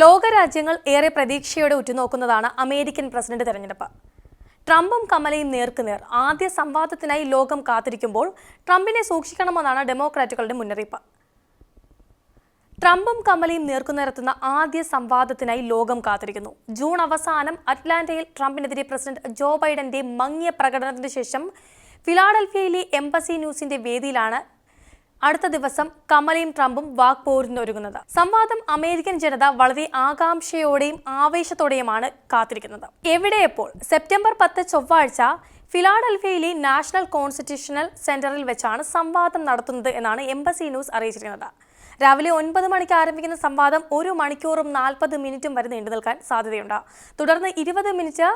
ലോകരാജ്യങ്ങൾ ഏറെ പ്രതീക്ഷയോടെ ഉറ്റുനോക്കുന്നതാണ് അമേരിക്കൻ പ്രസിഡന്റ് തെരഞ്ഞെടുപ്പ്. ട്രംപും കമലയും നേർക്കുനേർ ആദ്യ സംവാദത്തിനായി ലോകം കാത്തിരിക്കുമ്പോൾ ട്രംപിനെ സൂക്ഷിക്കണമെന്നാണ് ഡെമോക്രാറ്റുകളുടെ മുന്നറിയിപ്പ്. ട്രംപും കമലയും നേർക്കുനേരെത്തുന്ന ആദ്യ സംവാദത്തിനായി ലോകം കാത്തിരിക്കുന്നു. ജൂൺ അവസാനം അറ്റ്ലാന്റയിൽ ട്രംപിനെതിരെ പ്രസിഡന്റ് ജോ ബൈഡന്റെ മങ്ങിയ പ്രകടനത്തിന് ശേഷം ഫിലാഡൽഫിയയിലെ എംബസി ന്യൂസിന്റെ വേദിയിലാണ് അടുത്ത ദിവസം കമലയും ട്രംപും വാക്പോരിനൊരുങ്ങുന്നത്. സംവാദം അമേരിക്കൻ ജനത വളരെ ആകാംക്ഷയോടെയും ആവേശത്തോടെയുമാണ് കാത്തിരിക്കുന്നത്. എവിടെ എപ്പോൾ സെപ്റ്റംബർ പത്ത് ചൊവ്വാഴ്ച ഫിലാഡൽഫിയയിലെ നാഷണൽ കോൺസ്റ്റിറ്റ്യൂഷണൽ സെന്ററിൽ വെച്ചാണ് സംവാദം നടത്തുന്നത് എന്നാണ് എംബസി ന്യൂസ് അറിയിച്ചിരിക്കുന്നത്. രാവിലെ ഒൻപത് മണിക്ക് ആരംഭിക്കുന്ന സംവാദം ഒരു മണിക്കൂറും നാൽപ്പത് മിനിറ്റും വരെ നീണ്ടു നിൽക്കാൻ സാധ്യതയുണ്ട്. തുടർന്ന് ഇരുപത് മിനിറ്റ്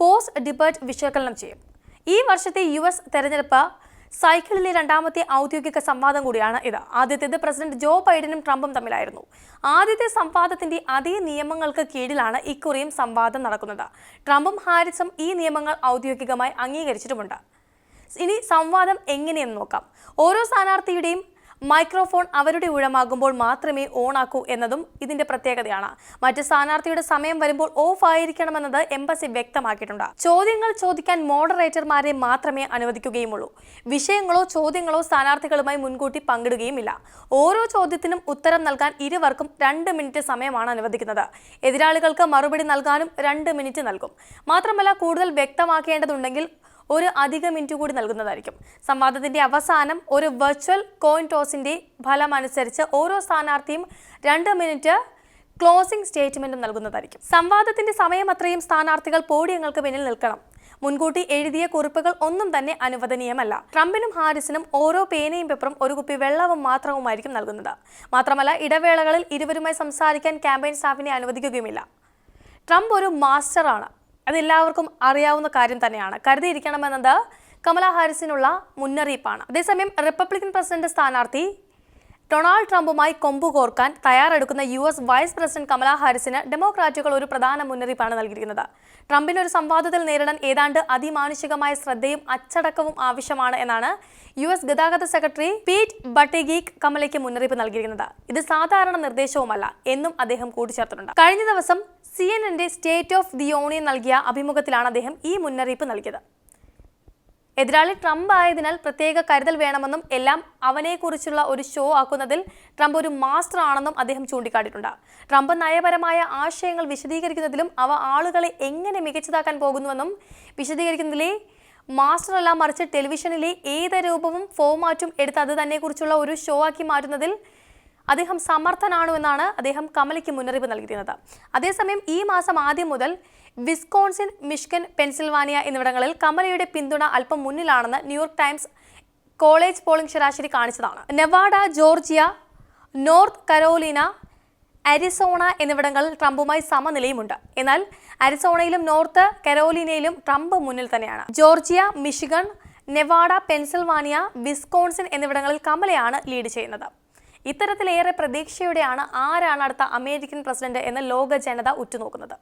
പോസ്റ്റ് ഡിബേറ്റ് വിശകലനം ചെയ്യും. ഈ വർഷത്തെ യു എസ് തെരഞ്ഞെടുപ്പ് സൈക്കിളിലെ രണ്ടാമത്തെ ഔദ്യോഗിക സംവാദം കൂടിയാണ് ഇത്. ആദ്യത്തേത് പ്രസിഡന്റ് ജോ ബൈഡനും ട്രംപും തമ്മിലായിരുന്നു. ആദ്യത്തെ സംവാദത്തിന്റെ അതേ നിയമങ്ങൾക്ക് കീഴിലാണ് ഇക്കുറിയും സംവാദം നടക്കുന്നത്. ട്രംപും ഹാരിസും ഈ നിയമങ്ങൾ ഔദ്യോഗികമായി അംഗീകരിച്ചിട്ടുമുണ്ട്. ഇനി സംവാദം എങ്ങനെയെന്ന് നോക്കാം. ഓരോ സ്ഥാനാർത്ഥിയുടെയും മൈക്രോഫോൺ അവരുടെ ഊഴമാകുമ്പോൾ മാത്രമേ ഓണാക്കൂ എന്നതും ഇതിന്റെ പ്രത്യേകതയാണ്. മറ്റ് സ്ഥാനാർത്ഥിയുടെ സമയം വരുമ്പോൾ ഓഫ് ആയിരിക്കണമെന്നത് എംബസി വ്യക്തമാക്കിയിട്ടുണ്ട്. ചോദ്യങ്ങൾ ചോദിക്കാൻ മോഡറേറ്റർമാരെ മാത്രമേ അനുവദിക്കുകയുമുള്ളൂ. വിഷയങ്ങളോ ചോദ്യങ്ങളോ സ്ഥാനാർത്ഥികളുമായി മുൻകൂട്ടി പങ്കിടുകയുമില്ല. ഓരോ ചോദ്യത്തിനും ഉത്തരം നൽകാൻ ഇരുവർക്കും രണ്ട് മിനിറ്റ് സമയമാണ് അനുവദിക്കുന്നത്. എതിരാളികൾക്ക് മറുപടി നൽകാനും രണ്ട് മിനിറ്റ് നൽകും. മാത്രമല്ല കൂടുതൽ വ്യക്തമാക്കേണ്ടതുണ്ടെങ്കിൽ ഒരു അധിക മിനിറ്റ് കൂടി നൽകുന്നതായിരിക്കും. സംവാദത്തിന്റെ അവസാനം ഒരു വെർച്വൽ കോയിൻ ടോസിന്റെ ഫലം അനുസരിച്ച് ഓരോ സ്ഥാനാർത്ഥിയും രണ്ട് മിനിറ്റ് ക്ലോസിംഗ് സ്റ്റേറ്റ്മെന്റും നൽകുന്നതായിരിക്കും. സംവാദത്തിന്റെ സമയം അത്രയും സ്ഥാനാർത്ഥികൾ പോഡിയങ്ങൾക്ക് പിന്നിൽ നിൽക്കണം. മുൻകൂട്ടി എഴുതിയ കുറിപ്പുകൾ ഒന്നും തന്നെ അനുവദനീയമല്ല. ട്രംപിനും ഹാരിസിനും ഓരോ പേനയും പേപ്പറും ഒരു കുപ്പി വെള്ളവും മാത്രവുമായിരിക്കും നൽകുന്നത്. മാത്രമല്ല ഇടവേളകളിൽ ഇരുവരുമായി സംസാരിക്കാൻ ക്യാമ്പയിൻ സ്റ്റാഫിനെ അനുവദിക്കുകയുമില്ല. ട്രംപ് ഒരു മാസ്റ്ററാണ്. അതെല്ലാവർക്കും അറിയാവുന്ന കാര്യം തന്നെയാണ്. കരുതിയിരിക്കണമെന്നത് കമലാ ഹാരിസിനുള്ള മുന്നറിയിപ്പാണ്. അതേസമയം റിപ്പബ്ലിക്കൻ പ്രസിഡന്റ് സ്ഥാനാർത്ഥി ഡൊണാൾഡ് ട്രംപുമായി കൊമ്പുകോർക്കാൻ തയ്യാറെടുക്കുന്ന U S vice president Kamala ഹാരിസിന് ഡെമോക്രാറ്റുകൾ ഒരു പ്രധാന മുന്നറിയിപ്പാണ് നൽകിയിരിക്കുന്നത്. ട്രംപിന് ഒരു സംവാദത്തിൽ നേരിടാൻ ഏതാണ്ട് അതിമാനുഷികമായ ശ്രദ്ധയും അച്ചടക്കവും ആവശ്യമാണ് എന്നാണ് യു എസ് ഗതാഗത സെക്രട്ടറി പീറ്റ് ബട്ടിഗീക് കമലയ്ക്ക് മുന്നറിയിപ്പ് നൽകിയിരിക്കുന്നത്. ഇത് സാധാരണ നിർദ്ദേശവുമല്ല എന്നും അദ്ദേഹം കൂട്ടിച്ചേർത്തിട്ടുണ്ട്. കഴിഞ്ഞ ദിവസം C N state of the union നൽകിയ അഭിമുഖത്തിലാണ് അദ്ദേഹം ഈ മുന്നറിയിപ്പ് നൽകിയത്. എതിരാളി ട്രംപ് ആയതിനാൽ പ്രത്യേക കരുതൽ വേണമെന്നും എല്ലാം അവനെക്കുറിച്ചുള്ള ഒരു ഷോ ആക്കുന്നതിൽ ട്രംപ് ഒരു മാസ്റ്റർ ആണെന്നും അദ്ദേഹം ചൂണ്ടിക്കാട്ടിയിട്ടുണ്ട്. ട്രംപ് നയപരമായ ആശയങ്ങൾ വിശദീകരിക്കുന്നതിലും അവ ആളുകളെ എങ്ങനെ മികച്ചതാക്കാൻ പോകുന്നുവെന്നും വിശദീകരിക്കുന്നതിലെ മാസ്റ്റർ അല്ല മറിച്ച് ടെലിവിഷനിലെ ഏത് രൂപവും ഫോമാറ്റും എടുത്ത് അത് തന്നെക്കുറിച്ചുള്ള ഒരു ഷോ ആക്കി മാറ്റുന്നതിൽ അദ്ദേഹം സമർത്ഥനാണു എന്നാണ് അദ്ദേഹം കമലയ്ക്ക് മുന്നറിയിപ്പ് നൽകിയിരുന്നത്. അതേസമയം ഈ മാസം ആദ്യം മുതൽ വിസ്കോൺസിൻ മിഷ്കൻ പെൻസിൽവാനിയ എന്നിവിടങ്ങളിൽ കമലയുടെ പിന്തുണ അല്പം മുന്നിലാണെന്ന് New York Times college polling ശരാശരി കാണിച്ചതാണ്. Nevada Georgia North Carolina Arizona എന്നിവിടങ്ങളിൽ ട്രംപുമായി സമനിലയുമുണ്ട്. എന്നാൽ അരിസോണയിലും നോർത്ത് കരോലിനയിലും ട്രംപ് മുന്നിൽ തന്നെയാണ്. Georgia Michigan Nevada Pennsylvania Wisconsin എന്നിവിടങ്ങളിൽ കമലയാണ് ലീഡ് ചെയ്യുന്നത്. ഇത്തരത്തിലേറെ പ്രതീക്ഷയോടെയാണ് ആരാണ് അടുത്ത അമേരിക്കൻ പ്രസിഡന്റ് എന്ന് ലോക ജനത ഉറ്റുനോക്കുന്നത്.